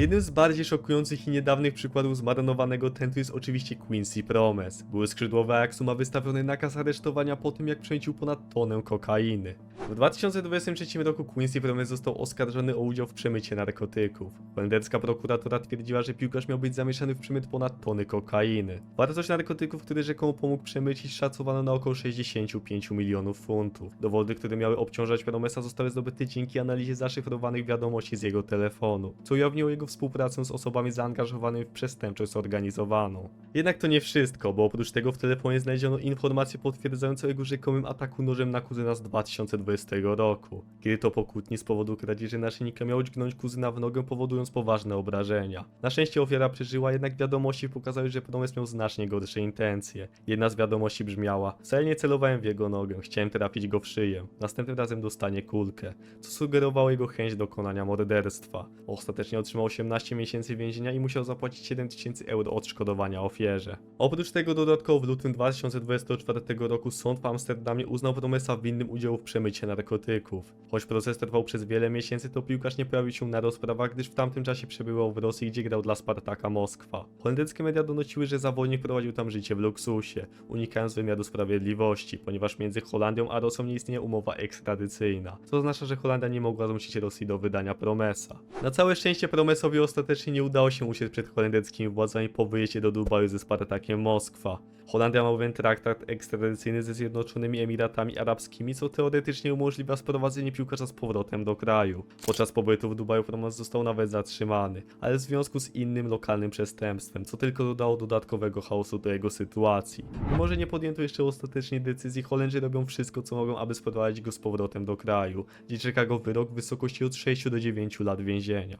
Jednym z bardziej szokujących i niedawnych przykładów zmarnowanego tentu jest oczywiście Quincy Promes. Były skrzydłowy Ajaxu ma wystawiony nakaz aresztowania po tym jak przemycił ponad tonę kokainy. W 2023 roku Quincy Promes został oskarżony o udział w przemycie narkotyków. Holenderska prokuratura twierdziła, że piłkarz miał być zamieszany w przemyt ponad tony kokainy. Wartość narkotyków, które rzekomo pomógł przemycić szacowano na około 65 milionów funtów. Dowody, które miały obciążać Promesa zostały zdobyte dzięki analizie zaszyfrowanych wiadomości z jego telefonu, co ujawniło jego współpracę z osobami zaangażowanymi w przestępczość zorganizowaną. Jednak to nie wszystko, bo oprócz tego w telefonie znaleziono informacje potwierdzające o jego rzekomym ataku nożem na kuzyna z 2020 roku, kiedy to po kłótni z powodu kradzieży naszyjnika miał dźgnąć kuzyna w nogę powodując poważne obrażenia. Na szczęście ofiara przeżyła, jednak wiadomości pokazały, że Promes miał znacznie gorsze intencje. Jedna z wiadomości brzmiała Wcale nie celowałem w jego nogę, chciałem trafić go w szyję. Następnym razem dostanie kulkę, co sugerowało jego chęć dokonania morderstwa. Ostatecznie otrzymał 18 miesięcy więzienia i musiał zapłacić 7000 euro odszkodowania ofierze. Oprócz tego dodatkowo w lutym 2024 roku sąd w Amsterdamie uznał Promesa winnym udziału w przemycie narkotyków. Choć proces trwał przez wiele miesięcy, to piłkarz nie pojawił się na rozprawach, gdyż w tamtym czasie przebywał w Rosji, gdzie grał dla Spartaka Moskwa. Holenderskie media donosiły, że zawodnik prowadził tam życie w luksusie, unikając wymiaru sprawiedliwości, ponieważ między Holandią a Rosją nie istnieje umowa ekstradycyjna, co oznacza, że Holandia nie mogła zmusić Rosji do wydania Promesa. Na całe szczęście Promesowi ostatecznie nie udało się uciec przed holenderskimi władzami po wyjeździe do Dubaju ze Spartakiem Moskwa. Holandia ma bowiem traktat ekstradycyjny ze Zjednoczonymi Emiratami Arabskimi, co teoretycznie umożliwia sprowadzenie piłkarza z powrotem do kraju. Podczas pobytu w Dubaju Promes został nawet zatrzymany, ale w związku z innym lokalnym przestępstwem, co tylko dodało dodatkowego chaosu do jego sytuacji. Mimo, że nie podjęto jeszcze ostatecznej decyzji, Holendrzy robią wszystko co mogą, aby sprowadzić go z powrotem do kraju, gdzie czeka go wyrok w wysokości od 6 do 9 lat więzienia.